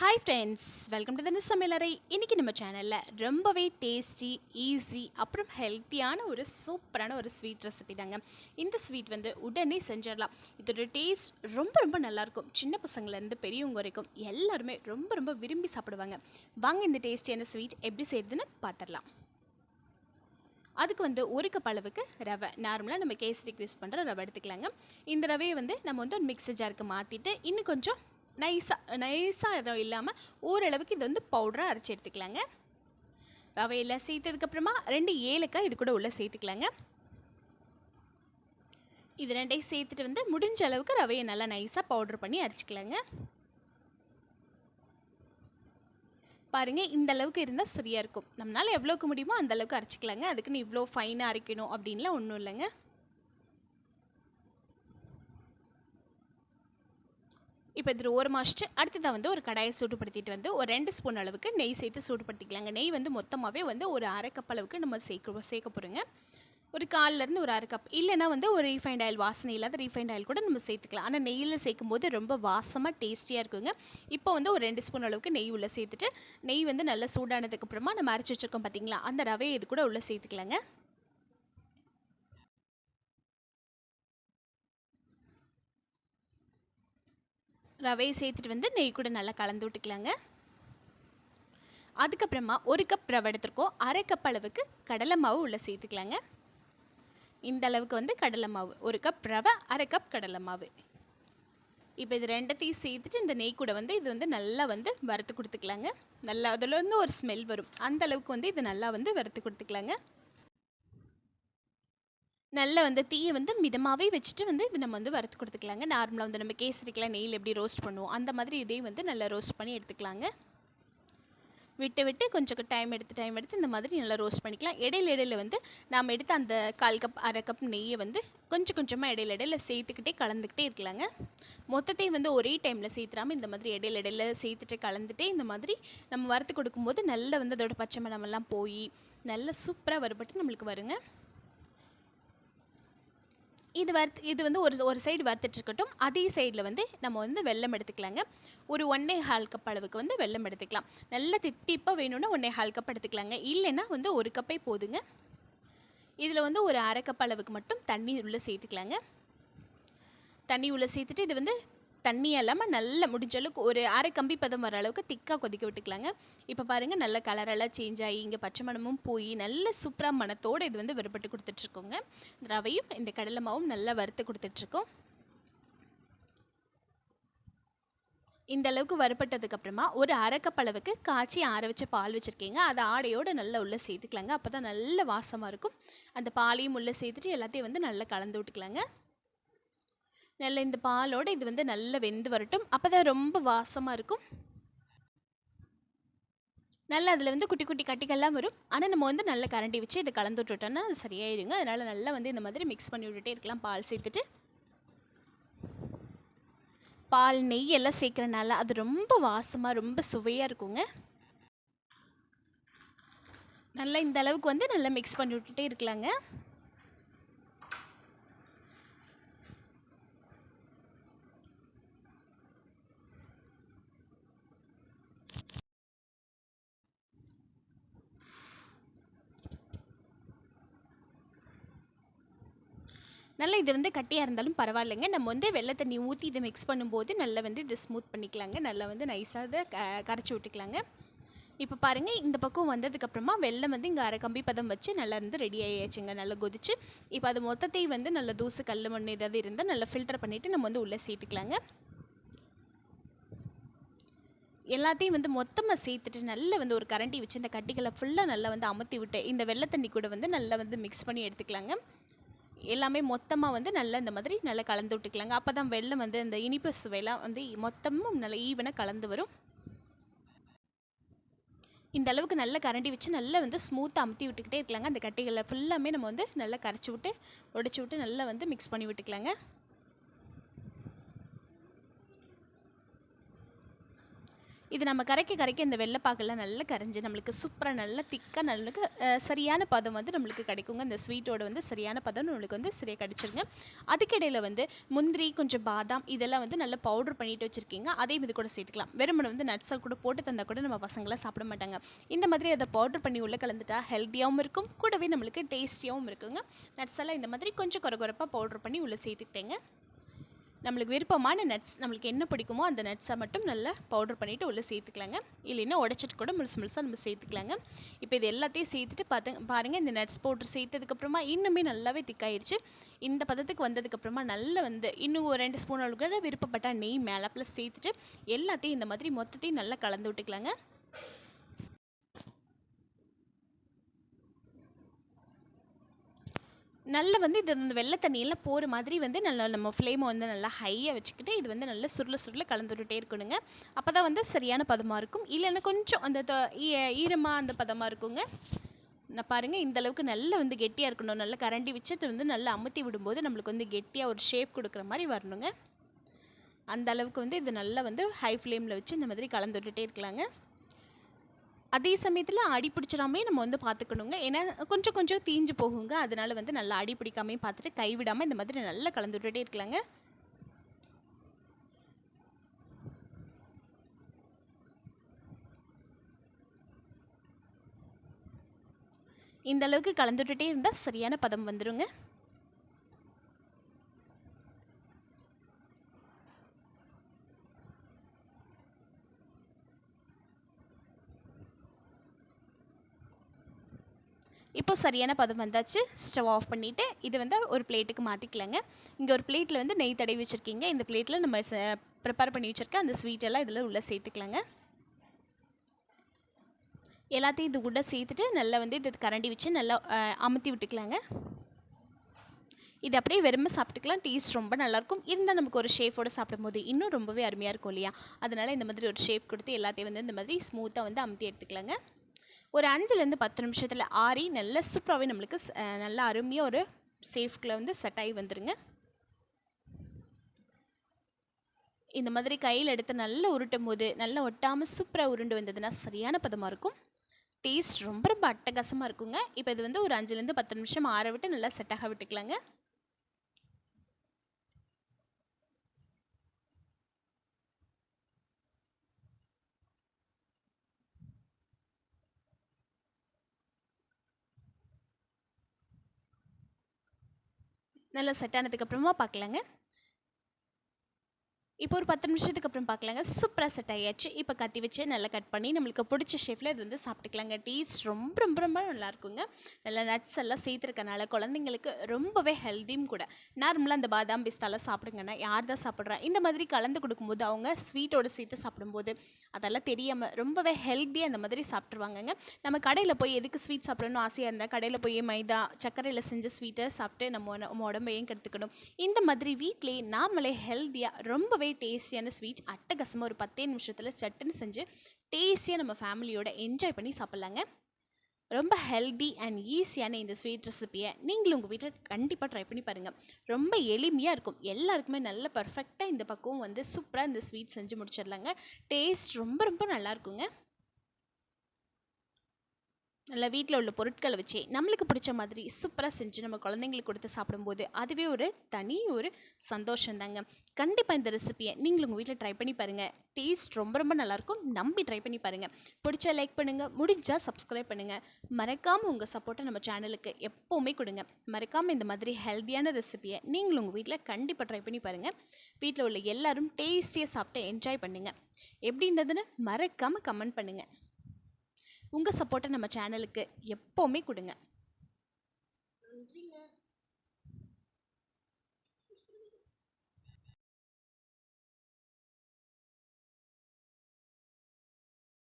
Hi friends welcome to தனி சமையலறை இன்றைக்கி நம்ம சேனலில் ரொம்பவே டேஸ்டி ஈஸி அப்புறம் ஹெல்த்தியான ஒரு சூப்பரான ஒரு ஸ்வீட் ரெசிபி தாங்க. இந்த ஸ்வீட் வந்து உடனே செஞ்சிடலாம். இதோட டேஸ்ட் ரொம்ப ரொம்ப நல்லாயிருக்கும். சின்ன பசங்கள்லேருந்து பெரியவங்க வரைக்கும் எல்லாருமே ரொம்ப ரொம்ப விரும்பி சாப்பிடுவாங்க. வாங்க இந்த டேஸ்டியான ஸ்வீட் எப்படி செய்யுதுன்னு பார்த்துடலாம். அதுக்கு வந்து ஒரு கப் அளவுக்கு ரவை. நார்மலாக நம்ம கேசரிக்கு யூஸ் பண்ணுற ரவை எடுத்துக்கலாங்க. இந்த ரவையை வந்து நம்ம வந்து ஒரு மிக்ஸி ஜாருக்கு மாற்றிட்டு இன்னும் கொஞ்சம் நைஸாக நைஸாக இல்லாமல் ஓரளவுக்கு இது வந்து பவுடராக அரைச்சி எடுத்துக்கலாங்க. ரவையில் சேர்த்ததுக்கப்புறமா ரெண்டு ஏலக்காய் இது கூட உள்ளே சேர்த்துக்கலாங்க. இது ரெண்டையும் சேர்த்துட்டு வந்து முடிஞ்ச அளவுக்கு ரவையை நல்லா நைஸாக பவுட்ரு பண்ணி அரைச்சிக்கலாங்க. பாருங்கள் இந்த அளவுக்கு இருந்தால் சரியாக இருக்கும். நம்மளால் எவ்வளோக்கு முடியுமோ அந்த அளவுக்கு அரைச்சிக்கலாங்க. அதுக்குன்னு இவ்வளோ ஃபைனாக அரைக்கணும் அப்படின்லாம் ஒன்றும் இல்லைங்க. இப்போ இதில் ஓரமாக வச்சுட்டு அடுத்ததாக வந்து ஒரு கடாயை சூடுபடுத்திட்டு வந்து ஒரு ரெண்டு ஸ்பூன் அளவுக்கு நெய் சேர்த்து சூடுபடுத்திக்கலாங்க. நெய் வந்து மொத்தமாகவே வந்து ஒரு அரை கப் அளவுக்கு நம்ம சேர்க்க சேர்க்க போகிறோங்க ஒரு கால்லேருந்து ஒரு அரை கப் இல்லைனா வந்து ஒரு ரீஃபைண்ட் ஆயில் வாசனை இல்லாத ரீஃபைண்ட் ஆயில் கூட நம்ம சேர்த்துக்கலாம். ஆனால் நெய்யில் சேர்க்கும் போது ரொம்ப வாசமாக டேஸ்டியாக இருக்குங்க. இப்போ வந்து ஒரு ரெண்டு ஸ்பூன் அளவுக்கு நெய் உள்ளே சேர்த்துட்டு நெய் வந்து நல்லா சூடானதுக்கப்புறமா நம்ம அரைச்சி வச்சுருக்கோம் பார்த்தீங்களா அந்த ரவையை இது கூட உள்ளே சேர்த்துக்கலாங்க. ரவையை சேர்த்துட்டு வந்து நெய் கூட நல்லா கலந்து விட்டுக்கலாங்க. அதுக்கப்புறமா ஒரு கப் ரவை எடுத்துருக்கோம். அரை கப் அளவுக்கு கடலை மாவு உள்ளே சேர்த்துக்கலாங்க. இந்த அளவுக்கு வந்து கடலை மாவு. ஒரு கப் ரவை அரை கப் கடலை மாவு. இப்போ இது ரெண்டத்தையும் சேர்த்துட்டு இந்த நெய் கூட வந்து இது வந்து நல்லா வந்து வறுத்து கொடுத்துக்கலாங்க. நல்லா அதில் வந்து ஒரு ஸ்மெல் வரும். அந்த அளவுக்கு வந்து இது நல்லா வந்து வறுத்து கொடுத்துக்கலாங்க. நல்ல வந்து தீயை வந்து மிதமாகவே வச்சுட்டு வந்து இது நம்ம வந்து வறுத்து கொடுத்துக்கலாங்க. நார்மலாக வந்து நம்ம கேசரிக்கெலாம் நெய்யில் எப்படி ரோஸ்ட் பண்ணுவோம் அந்த மாதிரி இதையும் வந்து நல்லா ரோஸ்ட் பண்ணி எடுத்துக்கலாங்க. விட்டு விட்டு கொஞ்சம் டைம் எடுத்து டைம் எடுத்து இந்த மாதிரி நல்லா ரோஸ்ட் பண்ணிக்கலாம். இடையில இடையில வந்து நாம் எடுத்த அந்த கால் கப் அரை கப் நெய்யை வந்து கொஞ்சம் கொஞ்சமாக இடையில இடையில சேர்த்துக்கிட்டே கலந்துக்கிட்டே இருக்கலாங்க. மொத்தத்தையும் வந்து ஒரே டைமில் சேர்த்துறாமல் இந்த மாதிரி இடையில இடையில சேர்த்துட்டு கலந்துட்டே இந்த மாதிரி நம்ம வறுத்து கொடுக்கும்போது நல்லா வந்து அதோட பச்சை மணமெல்லாம் போய் நல்லா சூப்பராக வறுபட்டு நம்மளுக்கு வருங்க. இது வறுத்து இது வந்து ஒரு ஒரு சைடு வறுத்துட்டு இருக்கட்டும் அதே சைடில் வந்து நம்ம வந்து வெள்ளம் எடுத்துக்கலாங்க. ஒரு ஒன்றே ஹால் கப் அளவுக்கு வந்து வெள்ளம் எடுத்துக்கலாம். நல்ல தித்திப்பாக வேணும்னா ஒன்றே ஹால் கப் எடுத்துக்கலாங்க. இல்லைன்னா வந்து ஒரு கப்பே போதுங்க. இதில் வந்து ஒரு அரை கப் அளவுக்கு மட்டும் தண்ணி உள்ளே சேர்த்துக்கலாங்க. தண்ணி உள்ளே சேர்த்துட்டு இது வந்து தண்ணியை இல்லாமல் நல்லா முடிஞ்ச அளவுக்கு ஒரு அரை கம்பி பதம் வர அளவுக்கு திக்காக கொதிக்க விட்டுக்கலாங்க. இப்போ பாருங்கள் நல்ல கலரெல்லாம் சேஞ்ச் ஆகி இங்கே பச்சை மணமும் போய் நல்ல சூப்பராக மனத்தோடு இது வந்து வெறுப்பட்டு கொடுத்துட்ருக்கோங்க. ரவையும் இந்த கடலை மாவும் நல்லா வறுத்து கொடுத்துட்ருக்கோம். இந்த அளவுக்கு வறுப்பட்டதுக்கப்புறமா ஒரு அரைக்கப் அளவுக்கு காய்ச்சி ஆற வச்ச பால் வச்சுருக்கீங்க. அதை ஆடையோடு நல்லா உள்ளே சேர்த்துக்கலாங்க. அப்போ தான் நல்ல வாசமாக இருக்கும். அந்த பாலையும் உள்ளே சேர்த்துட்டு எல்லாத்தையும் வந்து நல்லா கலந்து விட்டுக்கலாங்க. நல்ல இந்த பாலோடு இது வந்து நல்லா வெந்து வரட்டும். அப்போ தான் ரொம்ப வாசமாக இருக்கும். நல்லா அதில் வந்து குட்டி குட்டி கட்டிகள்லாம் வரும். ஆனால் நம்ம வந்து நல்ல கரண்டி வச்சு இதை கலந்து விட்டுட்டோன்னா அது சரியாயிருங்க. அதனால் நல்லா வந்து இந்த மாதிரி மிக்ஸ் பண்ணி விட்டுட்டே இருக்கலாம். பால் சேர்த்துட்டு. பால் நெய் எல்லாம் சேர்க்குறனால அது ரொம்ப வாசமாக ரொம்ப சுவையாக இருக்குங்க. நல்லா இந்த அளவுக்கு வந்து நல்லா மிக்ஸ் பண்ணி விட்டுட்டே இருக்கலாங்க. நல்லா இது வந்து கட்டியாக இருந்தாலும் பரவாயில்லைங்க. நம்ம வந்து வெள்ளை தண்ணி ஊற்றி இதை மிக்ஸ் பண்ணும்போது நல்லா வந்து இதை ஸ்மூத் பண்ணிக்கலாங்க. நல்லா வந்து நைஸாக இதை க கரைச்சி விட்டுக்கலாங்க. இப்போ பாருங்கள் இந்த பக்கம் வந்ததுக்கப்புறமா வெள்ளம் வந்து இங்கே அரை கம்பி பதம் வச்சு நல்லா இருந்து ரெடி ஆகியாச்சுங்க நல்லா கொதிச்சு இப்போ அது மொத்தத்தையும் வந்து நல்ல தூசு கல் மண் ஏதாவது இருந்தால் நல்லா ஃபில்டர் பண்ணிவிட்டு நம்ம வந்து உள்ளே சேர்த்துக்கலாங்க. எல்லாத்தையும் வந்து மொத்தமாக சேர்த்துட்டு நல்லா வந்து ஒரு கரண்டி வச்சு இந்த கட்டிகளை ஃபுல்லாக நல்லா வந்து அமுத்தி விட்டு இந்த வெள்ளை தண்ணி கூட வந்து நல்லா வந்து மிக்ஸ் பண்ணி எடுத்துக்கலாங்க. எல்லாமே மொத்தமாக வந்து நல்லா இந்த மாதிரி நல்லா கலந்து விட்டுக்கலாங்க. அப்போ தான் வெள்ளம் வந்து இந்த இனிப்பு சுவையெல்லாம் வந்து மொத்தமும் நல்லா ஈவனாக கலந்து வரும். இந்த அளவுக்கு நல்லா கரண்டி வச்சு நல்லா வந்து ஸ்மூத்தாக அமுத்தி விட்டுக்கிட்டே இருக்கலாங்க. அந்த கட்டிகளை ஃபுல்லாமே நம்ம வந்து நல்லா கரைச்சி விட்டு உடச்சி விட்டு நல்லா வந்து மிக்ஸ் பண்ணி விட்டுக்கலாங்க. இது நம்ம கரைக்க கரைக்க இந்த வெள்ளைப்பாக்கெல்லாம் நல்லா கரைஞ்சி நம்மளுக்கு சூப்பராக நல்லா திக்காக நம்மளுக்கு சரியான பதம் வந்து நம்மளுக்கு கிடைக்குங்க. இந்த ஸ்வீட்டோட வந்து சரியான பதம் நம்மளுக்கு வந்து சரியாக கிடச்சிருங்க. அதுக்கிடையில் வந்து முந்திரி கொஞ்சம் பாதாம் இதெல்லாம் வந்து நல்லா பவுடர் பண்ணிட்டு வச்சுருக்கீங்க. அதையும் இது கூட சேர்த்துக்கலாம். வெறுமனை வந்து நட்ஸை கூட போட்டு தந்தால் கூட நம்ம பசங்களாம் சாப்பிட மாட்டாங்க. இந்த மாதிரி அதை பவுடர் பண்ணி உள்ளே கலந்துட்டா ஹெல்த்தியாகவும் இருக்கும். கூடவே நம்மளுக்கு டேஸ்டியாகவும் இருக்குங்க. நட்ஸ் எல்லாம் இந்த மாதிரி கொஞ்சம் குறகுறப்பாக பவுடர் பண்ணி உள்ளே சேர்த்துக்கிட்டேங்க. நம்மளுக்கு விருப்பமான நட்ஸ் நம்மளுக்கு என்ன பிடிக்குமோ அந்த நட்ஸை மட்டும் நல்லா பவுடர் பண்ணிவிட்டு உள்ளே சேர்த்துக்கலாங்க. இல்லைன்னா உடச்சிட்டு கூட முழுசு முழுசாக நம்ம சேர்த்துக்கலாங்க. இப்போ இது எல்லாத்தையும் சேர்த்துட்டு பார்த்து பாருங்கள் இந்த நட்ஸ் பவுடர் சேர்த்ததுக்கப்புறமா இன்னுமே நல்லாவே திக்காயிருச்சு இந்த பதத்துக்கு வந்ததுக்கப்புறமா நல்லா வந்து இன்னும் ஒரு ரெண்டு ஸ்பூன் அளவுக்கு விருப்பப்பட்ட நெய் மேலே ப்ளஸ் சேர்த்துட்டு எல்லாத்தையும் இந்த மாதிரி மொத்தத்தையும் நல்லா கலந்து விட்டுக்கலாங்க. நல்லா வந்து இது இந்த வெள்ளை தண்ணியெல்லாம் போகிற மாதிரி வந்து நல்லா நம்ம ஃப்ளேமை வந்து நல்லா ஹையாக வச்சுக்கிட்டு இது வந்து நல்லா சுருள சுருள கலந்துட்டே இருக்கணுங்க. அப்போ தான் வந்து சரியான பதமாக இருக்கும். இல்லைன்னா கொஞ்சம் அந்த த- ஈ- ஈரமாக அந்த பதமாக இருக்குங்க. நான் பாருங்கள் இந்த அளவுக்கு நல்லா வந்து கெட்டியாக இருக்கணும். நல்லா கரண்டி வச்சுட்டு வந்து நல்லா அமுத்தி விடும்போது நம்மளுக்கு வந்து கெட்டியாக ஒரு ஷேப் கொடுக்குற மாதிரி வரணுங்க. அந்த அளவுக்கு வந்து இது நல்லா வந்து ஹை ஃப்ளேமில் வச்சு இந்த மாதிரி கலந்து விட்டுட்டே இருக்கலாங்க. அதே சமயத்தில் அடி பிடிச்சிடாமே நம்ம வந்து பார்த்துக்கணுங்க ஏன்னா கொஞ்சம் கொஞ்சம் தீஞ்சு போகுங்க. அதனால் வந்து நல்லா அடி பிடிக்காமே பார்த்துட்டு கைவிடாமல் இந்த மாதிரி நல்லா கலந்து விட்டுட்டே இருக்கலாங்க. இந்த அளவுக்கு கலந்து விட்டுட்டே இருந்தால் சரியான பதம் வந்துருங்க. இப்போ சரியான பதம் வந்தாச்சு. ஸ்டவ் ஆஃப் பண்ணிவிட்டு இது வந்து ஒரு பிளேட்டுக்கு மாற்றிக்கலாங்க இங்கே ஒரு பிளேட்டில் வந்து நெய் தடவி வச்சுருக்கீங்க. இந்த பிளேட்டில் நம்ம ப்ரிப்பேர் பண்ணி வச்சுருக்க அந்த ஸ்வீட் எல்லாம் இதில் உள்ளே சேர்த்துக்கலாங்க. எல்லாத்தையும் இது கூட சேர்த்துட்டு நல்லா வந்து இது கரண்டி வச்சு நல்லா அமுத்தி விட்டுக்கலாங்க. இது அப்படியே வெறுமை சாப்பிட்டுக்கலாம். டேஸ்ட் ரொம்ப நல்லாயிருக்கும். இருந்தால் நமக்கு ஒரு ஷேஃபோட சாப்பிடும்போது இன்னும் ரொம்பவே அருமையாக இருக்கும் இல்லையா? அதனால் இந்த மாதிரி ஒரு ஷேப் கொடுத்து எல்லாத்தையும் வந்து இந்த மாதிரி ஸ்மூத்தாக வந்து அமுத்தி எடுத்துக்கலாங்க. ஒரு அஞ்சுலேருந்து பத்து நிமிஷத்தில் ஆறி நல்ல சூப்பராகவே நம்மளுக்கு நல்லா நல்ல அருமையாக ஒரு சேஃப்கில் வந்து செட் ஆகி வந்துடுங்க இந்த மாதிரி கையில் எடுத்து நல்லா உருட்டும் போது நல்லா ஒட்டாமல் சூப்பராக உருண்டு வந்ததுன்னா சரியான பதமாக இருக்கும். டேஸ்ட் ரொம்ப ரொம்ப அட்டகாசமாக இருக்குங்க. இப்போ இது வந்து ஒரு அஞ்சுலேருந்து பத்து நிமிஷம் ஆற விட்டு நல்லா செட்டாக விட்டுக்கலாங்க. நல்லா செட் ஆனதுக்கப்புறமா பார்க்கலாங்க இப்போ ஒரு பத்து நிமிஷத்துக்கு அப்புறம் பார்க்கலாங்க. சூப்பராக செட் ஆகியாச்சு இப்போ கத்தி வச்சு நல்லா கட் பண்ணி நம்மளுக்கு பிடிச்ச ஷேஃபில் இது வந்து சாப்பிட்டுக்கலாங்க. டேஸ்ட் ரொம்ப ரொம்ப ரொம்ப நல்லாயிருக்குங்க நல்லா நட்ஸ் எல்லாம் சேர்த்துருக்கனால குழந்தைங்களுக்கு ரொம்பவே ஹெல்த்தியும் கூட. நார்மலாக அந்த பாதாம் பிஸ்தாலாம் சாப்பிடுங்கன்னா யார் தான் சாப்பிட்றா? இந்த மாதிரி கலந்து கொடுக்கும்போது அவங்க ஸ்வீட்டோட சேர்த்து சாப்பிடும்போது அதெல்லாம் தெரியாமல் ரொம்பவே ஹெல்த்தியாக அந்த மாதிரி சாப்பிட்ருவாங்கங்க நம்ம கடையில் போய் எதுக்கு ஸ்வீட் சாப்பிடணும்னு ஆசையாக இருந்தால் கடையில் போய் மைதா சர்க்கரையில் செஞ்ச ஸ்வீட்டை சாப்பிட்டு நம்ம நம்ம உடம்பையும் கெடுத்துக்கணும். இந்த மாதிரி வீட்லேயே நாமளே ஹெல்த்தியாக ரொம்பவே டேஸ்டியான ஸ்வீட் அட்டகசமாக ஒரு பத்தே நிமிஷத்தில் சட்டுன்னு செஞ்சு டேஸ்டியாக நம்ம ஃபேமிலியோட என்ஜாய் பண்ணி சாப்பிட்லாங்க. ரொம்ப ஹெல்தி அண்ட் ஈஸியான இந்த ஸ்வீட் ரெசிபியை நீங்களும் உங்கள் வீட்டில் கண்டிப்பாக ட்ரை பண்ணி பாருங்கள் ரொம்ப எளிமையாக இருக்கும். எல்லாருக்குமே நல்ல பர்ஃபெக்டாக இந்த பக்கம் வந்து சூப்பராக இந்த ஸ்வீட் செஞ்சு முடிச்சிடலாங்க. டேஸ்ட் ரொம்ப ரொம்ப நல்லா இல்லை நல்லா வீட்டில் உள்ள பொருட்களை வச்சு நம்மளுக்கு பிடிச்ச மாதிரி சூப்பராக செஞ்சு நம்ம குழந்தைங்களுக்கு கொடுத்து சாப்பிடும்போது அதுவே ஒரு தனி ஒரு சந்தோஷம் தாங்க கண்டிப்பாக இந்த ரெசிபியை நீங்களும் உங்கள் வீட்டில் ட்ரை பண்ணி பாருங்கள் டேஸ்ட் ரொம்ப ரொம்ப நல்லாயிருக்கும் நம்பி ட்ரை பண்ணி பாருங்கள் பிடிச்சா லைக் பண்ணுங்கள் முடிஞ்சால் சப்ஸ்கிரைப் பண்ணுங்கள் மறக்காமல் உங்கள் சப்போர்ட்டை நம்ம சேனலுக்கு எப்போவுமே கொடுங்க. மறக்காமல் இந்த மாதிரி ஹெல்த்தியான ரெசிபியை நீங்களும் உங்கள் வீட்டில் கண்டிப்பாக ட்ரை பண்ணி பாருங்கள் வீட்டில் உள்ள எல்லாரும் டேஸ்டியாக சாப்பிட்டு என்ஜாய் பண்ணுங்கள் எப்படி இருந்ததுன்னு மறக்காமல் கமெண்ட் பண்ணுங்கள் உங்கள் சப்போர்ட்டை நம்ம சேனலுக்கு எப்போவுமே கொடுங்க.